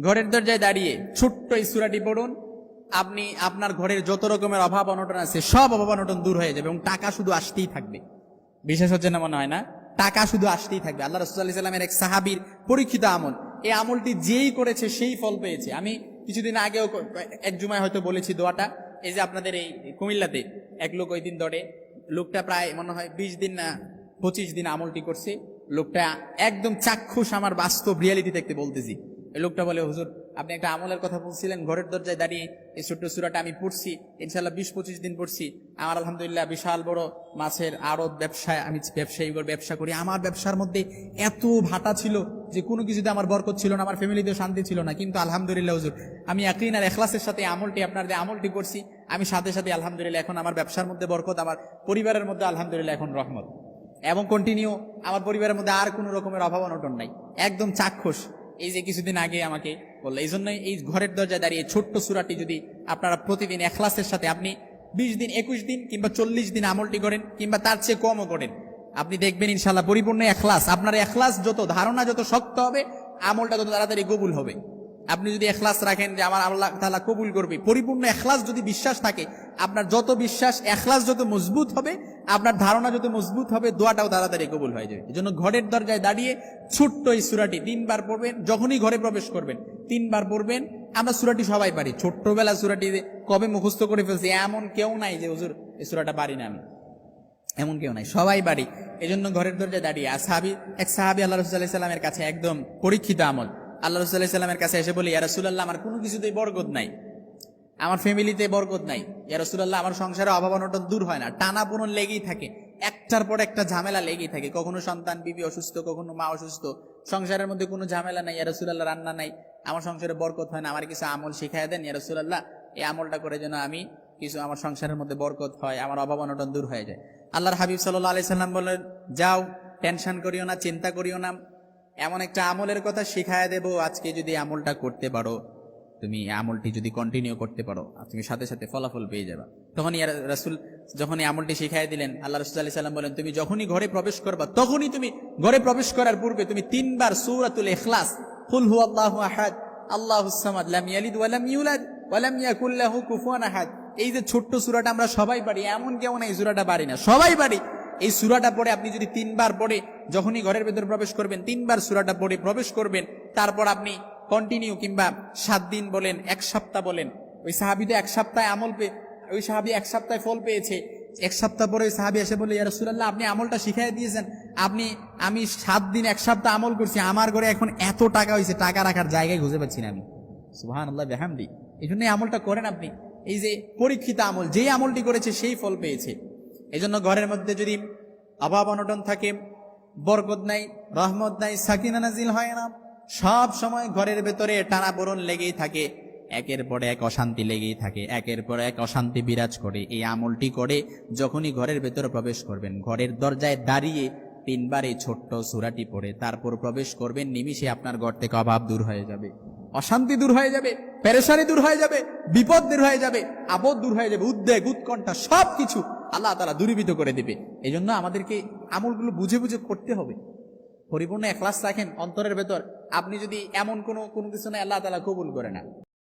ঘরের দরজায় দাঁড়িয়ে ছোট্ট এই সুরাটি পড়ুন। আপনি, আপনার ঘরের যত রকমের অভাব অনটন আছে, সব অভাব অনটন দূর হয়ে যাবে এবং টাকা শুধু আসতেই থাকবে। বিশেষ হচ্ছে না মনে হয় না? টাকা শুধু আসতেই থাকবে। আল্লাহ রসুল্লাহ সাল্লামের এক সাহাবির পরীক্ষিত আমল। এই আমলটি যেই করেছে, সেই ফল পেয়েছে। আমি কিছুদিন আগেও এক জুমায় হয়তো বলেছি দোয়াটা। এই যে আপনাদের এই কুমিল্লাতে এক লোক ওই দিন ধরে লোকটা প্রায় মনে হয় বিশ দিন না পঁচিশ দিন আমলটি করছে। লোকটা একদম চাক্ষুষ আমার বাস্তব রিয়ালিটি দেখতে বলতেছি। লোকটা বলে, হুজুর, আপনি একটা আমলের কথা বলছিলেন, ঘরের দরজায় দাঁড়িয়ে এই ছোট্ট সুরাটা আমি পড়ছি ইনশাল্লাহ বিশ পঁচিশ দিন পড়ছি। আমার আলহামদুলিল্লাহ বিশাল বড় মাছের আড়ত ব্যবসায়, আমি ব্যবসায়ী ব্যবসা করি। আমার ব্যবসার মধ্যে এত ভাটা ছিল যে কোনো কিছুতে আমার বরকত ছিল না, আমার ফ্যামিলিতেও শান্তি ছিল না। কিন্তু আলহামদুলিল্লাহ হুজুর, আমি একদিন আর এখলাসের সাথে আমলটি, আপনার যে আমলটি করছি, আমি সাথে সাথে আলহামদুলিল্লাহ এখন আমার ব্যবসার মধ্যে বরকত, আমার পরিবারের মধ্যে আলহামদুলিল্লাহ এখন রহমত। এবং কন্টিনিউ আমার পরিবারের মধ্যে আর কোনো রকমের অভাব অনটন নাই। একদম চাক্ষুষ। এই যে কিছুদিন আগে আমাকে বলল এই জন্যই এই ঘরের দরজায় দাঁড়িয়ে ছোট্ট সুরাটি যদি আপনারা প্রতিদিন এখলাসের সাথে আপনি বিশ দিন, একুশ দিন কিংবা চল্লিশ দিন আমলটি করেন কিংবা তার চেয়ে কমও করেন, আপনি দেখবেন ইনশাল্লাহ পরিপূর্ণ এখলাস। আপনার এখলাস যত, ধারণা যত শক্ত হবে, আমলটা তত তাড়াতাড়ি কবুল হবে। আপনি যদি এখলাস রাখেন যে আমার আল্লাহ তালা কবুল করবে, পরিপূর্ণ এখলাস যদি বিশ্বাস থাকে, আপনার যত বিশ্বাস, এখলাস যত মজবুত হবে আপনার ধারণা যত মজবুত হবে, দোয়াটাও তাড়াতাড়ি কবুল হয়ে যাবে। এজন্য ঘরের দরজায় দাঁড়িয়ে ছোট্ট এই সুরাটি তিনবার পড়বেন, যখনই ঘরে প্রবেশ করবেন, তিনবার পড়বেন। আমরা সুরাটি সবাই পারি। ছোট্টবেলা সুরাটি কবে মুখস্থ করে ফেলছি, এমন কেউ নাই যে, হুজুর, এই সুরাটা পারি না আমি। এমন কেউ নাই, সবাই বাড়ি এই জন্য ঘরের দরজায় দাঁড়িয়ে, আর সাহাবি, এক সাহাবি আল্লাহ রসুল্লাহ সাল্লামের কাছে একদম পরীক্ষিত আমল। আল্লাহ রসুল্লাহ সাল্লামের কাছে এসে বলি ইয়ারসুল্লাহ আমার কোনো কিছুতেই বরকত নাই। আমার ফ্যামিলিতে বরকত নাই। ইয়ারসুল্লাহ আমার সংসারে অভাব অনটন দূর হয় না। টানা পুনর লেগেই থাকে। একটার পর একটা ঝামেলা লেগেই থাকে। কখনো সন্তান, বিবি অসুস্থ, কখনো মা অসুস্থ। সংসারের মধ্যে কোনো ঝামেলা নাই। ইয়ারসুল্লাহ রান্না নাই। আমার সংসারে বরকত হয় না। আমার কিছু আমল শিখাই দেন। ইয়ারসুল্লাহ এই আমলটা করে যেন আমি কিছু আমার সংসারের মধ্যে বরকত হয়, আমার অভাব অনটন দূর হয়ে যায়। আল্লাহর হাবিব সাল্লাহ আলি সাল্লাম বলেন যাও, টেনশন করিও না, চিন্তা করিও না। এমন একটা আমলের কথা শিখায় দেব। আজকে যদি আমলটা করতে পারো তুমি এই আমলটি যদি কন্টিনিউ করতে পারো তুমি সাথে সাথে ফলাফল পেয়ে যাবে। তখন ইয়ার রাসুল যখন এই আমলটি শিখাই দিলেন, আল্লাহ রসুল আলি সাল্লাম বলেন, তুমি যখনই ঘরে প্রবেশ করবা, তখনই তুমি ঘরে প্রবেশ করার পূর্বে তুমি তিনবার সূরাতুল ইখলাস ফুল হু আল্লাহ আহাদ, আল্লাহুস সামাদ, লাম ইয়ালিদ ওয়া ইউলাদ, ওয়া লাম ইয়াকুল কুফুয়ান আহাদ। এই যে ছোট্ট সূরাটা আমরা সবাই পারি, এমন কেমন এই সূরাটা পারি না, সবাই পারি। এই সূরাটা পড়ে আপনি যদি তিনবার পড়ে, যখনই ঘরের ভেতর প্রবেশ করবেন, তিনবার সূরাটা পড়ে প্রবেশ করবেন, তারপর আপনি কন্টিনিউ কিংবা সাত দিন বলেন, এক সপ্তাহ বলেন, ওই সাহাবিতে এক সপ্তাহে আমল পেয়ে ওই সাহাবি এক সপ্তাহে ফল পেয়েছে। এক সপ্তাহ পরে ওই সাহাবি এসে বলে ইয়ার ইয়ারসুল্লাহ আপনি আমলটা শিখাই দিয়েছেন। আপনি, আমি সাত দিন এক সপ্তাহ আমল করছি, আমার ঘরে এখন এত টাকা হয়েছে টাকা রাখার জায়গায় খুঁজে পাচ্ছি না আমি। সুহান আল্লাহ বেহামদি। এই জন্য এই আমলটা করেন আপনি। এই যে পরীক্ষিত আমল, যেই আমলটি করেছে, সেই ফল পেয়েছে। এই জন্য ঘরের মধ্যে যদি অভাব অনটন থাকে, বরকত নাই, রহমত নাই, সাকিনা নাজিল হয় না। সব সময় ঘরের ভেতরে টানাপোড়ন লেগেই থাকে। একের পর এক অশান্তি লেগেই থাকে। একের পর এক অশান্তি বিরাজ করে। এই আমলটি করে যখনই ঘরের ভেতরে প্রবেশ করবেন, ঘরের দরজায় দাঁড়িয়ে তিনবার এই ছোট্ট সুরাটি পড়ে, তারপর প্রবেশ করবেন, নিমিষে আপনার ঘর থেকে অভাব দূর হয়ে যাবে। অশান্তি দূর হয়ে যাবে, পেরেশানি দূর হয়ে যাবে, বিপদ দূর হয়ে যাবে আপদ দূর হয়ে যাবে, উদ্বেগ, উৎকণ্ঠা সব কিছু আল্লাহ তালা দূরীভূত করে দিবে। এই জন্য আমাদেরকে আমলগুলো বুঝে বুঝে করতে হবে। পরিপূর্ণ ক্লাস রাখেন অন্তরের ভেতর। আপনি যদি এমন কোনো কোনো কিছু না আল্লাহ তালা কবুল করে না।